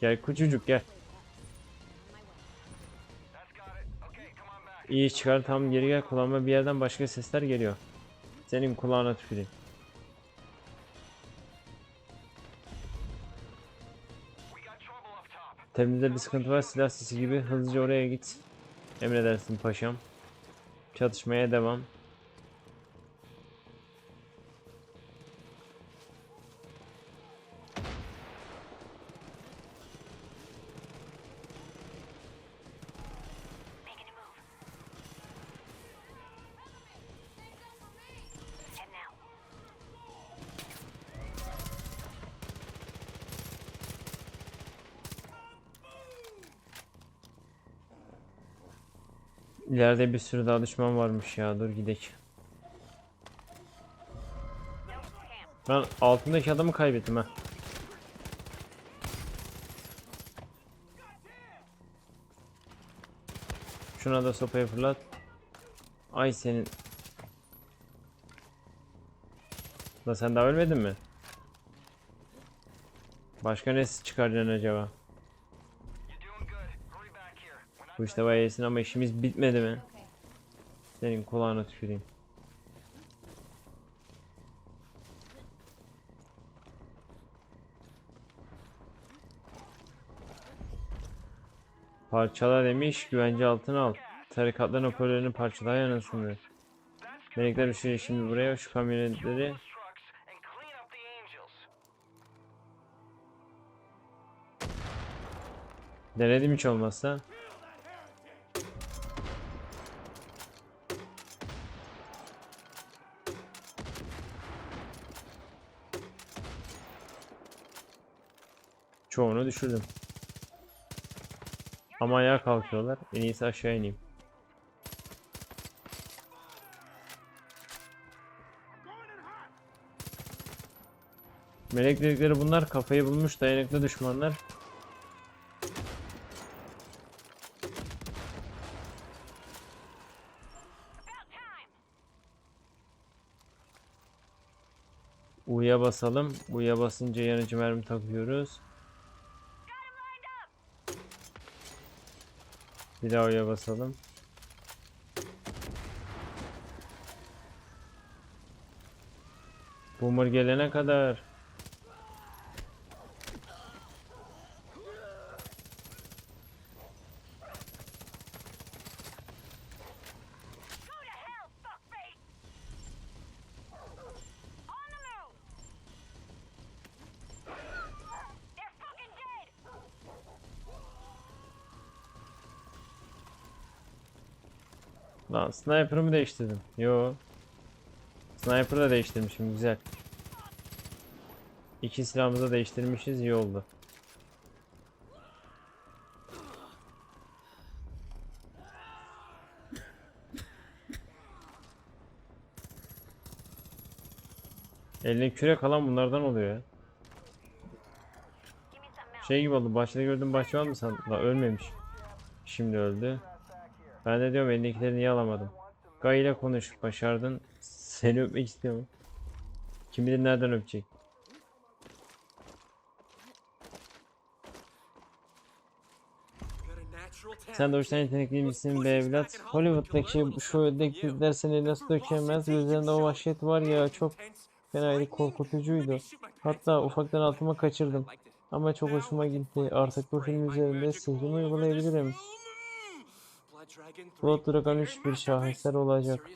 Gel küçücük gel. İyi çıkar tam geri gel kulağıma bir yerden başka sesler geliyor. Senin kulağına tüküreyim. Tepemizde bir sıkıntı var silah sesi gibi hızlıca oraya git. Emredersin paşam. Çatışmaya devam. İleride bir sürü daha düşman varmış ya dur gidelim. Ben altındaki adamı kaybettim ha. Şuna da sopayı fırlat. Ay senin. Da sen daha ölmedin mi? Başka ne çıkaracaksın acaba? Bu işte bayağı iyisin ama işimiz bitmedi mi? Senin kulağına tüküreyim. Parçala demiş, güvence altına al. Tarikatların hoparlörünü parçala yanasını. Melekler üşüyor şimdi buraya, şu kamyonetleri denedim hiç olmazsa. Çoğunu düşürdüm. Ama ayağa kalkıyorlar. En iyisi aşağı ineyim. Melek dedikleri bunlar kafayı bulmuş dayanıklı düşmanlar. U'ya basalım. U'ya basınca yanıcı mermi takıyoruz. Bir daha U'ya basalım. Boomer gelene kadar. Lan sniper'ımı değiştirdim. Yo. Sniper'ı da değiştirmişim güzel. İki silahımızı değiştirmişiz iyi oldu. Eline kürek alan bunlardan oluyor. Şey gibi oldu bahçede gördüğüm bahçıvan mı sandın? Lan ölmemiş. Şimdi öldü. Ben de diyorum elindekileri niye alamadım? Gay ile konuş. Başardın. Seni öpmek istiyorum. Kim bilir nereden öpecek? Sen doğuştan yetenekli misin be evlat? Hollywood'daki şu ödekliler seni nasıl dökemez? Gözlerinde o vahşet var ya çok fenaydı korkutucuydu. Hatta ufaktan altıma kaçırdım. Ama çok hoşuma gitti. Artık bu film üzerinde sihrimi uygulayabilirim. Blood Dragon 3 bir şaheser olacak.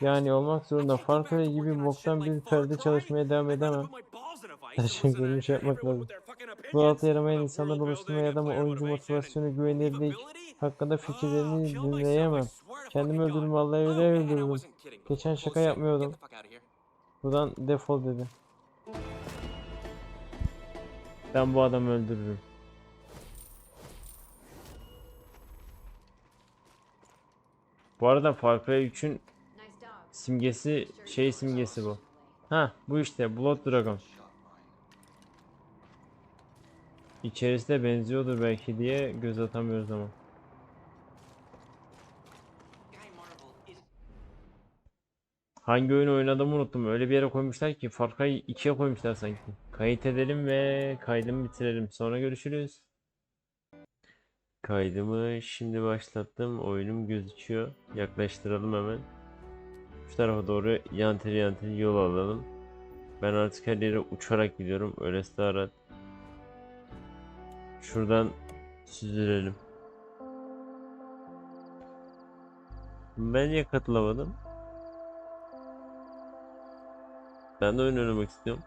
Yani olmak zorunda. Far Cry gibi boktan bir perde çalışmaya devam edemem. Her şey görmüş yapmak lazım. Bu altı yaramayan insanlar oluşturmaya da oyuncu motivasyonu güvenirlik hakkında fikirlerini dinleyemem. Kendimi öldürdüm vallahi öyle öldürdüm. Geçen şaka yapmıyordum. Buradan defol dedi. Ben bu adamı öldürürüm. Bu arada Far Cry 3'ün simgesi şey simgesi bu. Ha bu işte Blood Dragon. İçerisi de benziyordur belki diye göz atamıyoruz ama. Hangi oyunu oynadığımı unuttum. Öyle bir yere koymuşlar ki Far Cry 2'ye koymuşlar sanki. Kayıt edelim ve kaydımı bitirelim. Sonra görüşürüz. Kaydımı şimdi başlattım. Oyunum gözüküyor. Yaklaştıralım hemen. Şu tarafa doğru yanteli yanteli yol alalım. Ben artık her yere uçarak gidiyorum. Öylesi daha rahat. Şuradan süzülelim. Ben niye katılamadım? Ben de oyun oynamak istiyorum.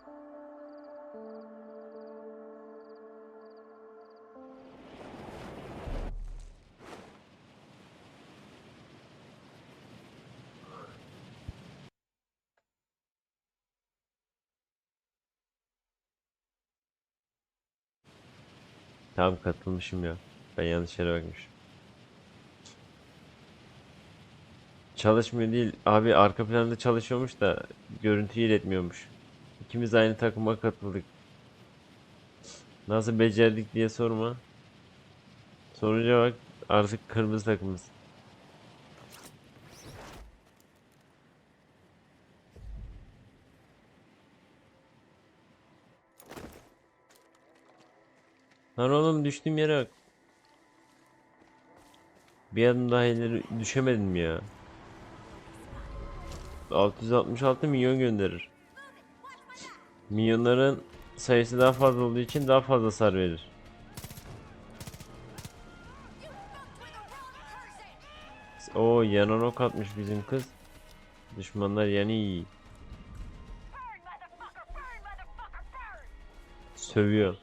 Tamam katılmışım ya. Ben yanlış yere bakmışım. Çalışmıyor değil. Abi arka planda çalışıyormuş da görüntüyü iletmiyormuş. İkimiz aynı takıma katıldık. Nasıl becerdik diye sorma. Sonuca bak artık kırmızı takımız. Lan oğlum düştüğüm yere bak. Bir adım daha ileri düşemedim ya? 666 milyon gönderir. Milyonların sayısı daha fazla olduğu için daha fazla hasar verir. O yanan ok atmış bizim kız. Düşmanlar yani iyi. Sövüyor.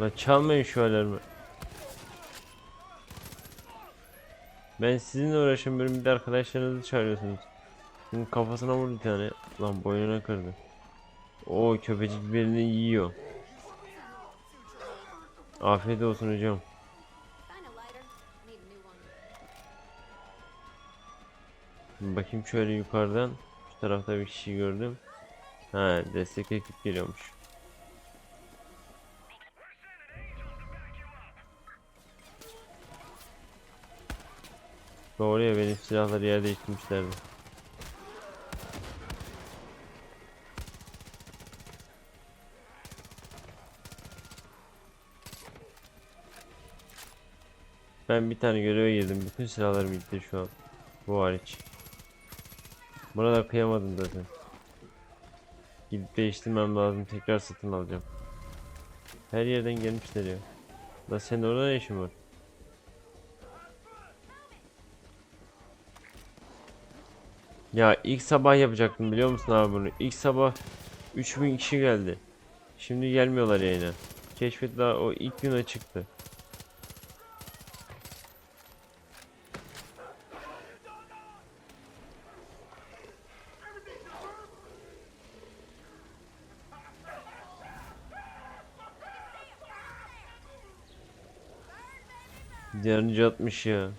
La çalmayın şu alarmı. Ben sizinle uğraşamıyorum bir de arkadaşlarınızı çağırıyorsunuz. Bunun kafasına vurdu bir tane. Lan boynuna kırdı. O köpecik birini yiyor. Afiyet olsun hocam. Bakayım şöyle yukarıdan. Şu tarafta bir kişi gördüm. Ha destek ekip geliyormuş. Doğru ya benim silahları yer değiştirmişlerdi. Ben bir tane göreve girdim. Bütün silahlarım gitti şu an. Bu hariç. Buna da kıyamadım zaten. Gidip değiştirmem lazım. Tekrar satın alacağım. Her yerden gelmişler ya. La senin orada ne işin var? Ya ilk sabah yapacaktım biliyor musun abi bunu? İlk sabah 3000 kişi geldi. Şimdi gelmiyorlar yayına. Keşfet daha o ilk güne çıktı. Canıcı atmış ya.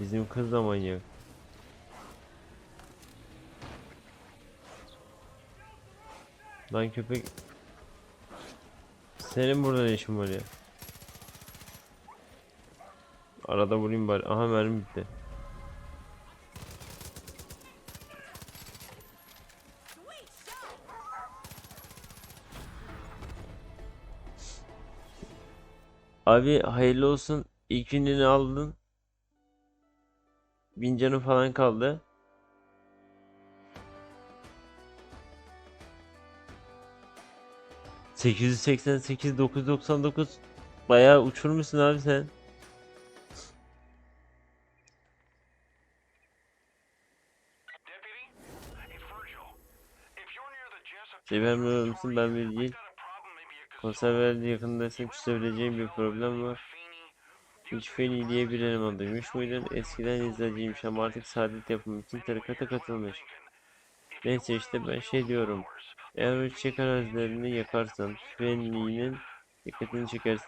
Bizim kız da manyak. Lan köpek. Senin burada ne işin var ya? Arada vurayım bari. Aha mermi bitti. Abi hayırlı olsun. İlk gününü aldın. Bin canı falan kaldı. ...888, 999... ...bayağı uçurmuşsun abi sen. Jessup Seviyorum musun ben bir değil. got a problem, maybe you could Konserver yakındaysın çözebileceğim bir problem var. Hiç Feni diye bir eleman duymuş muydun? Eskiden izleyiciymiş ama artık saadet yapımı için tarikata katılmış. Neyse işte ben şey diyorum. Eğer o arazilerini yakarsan Feni'nin dikkatini çekersin.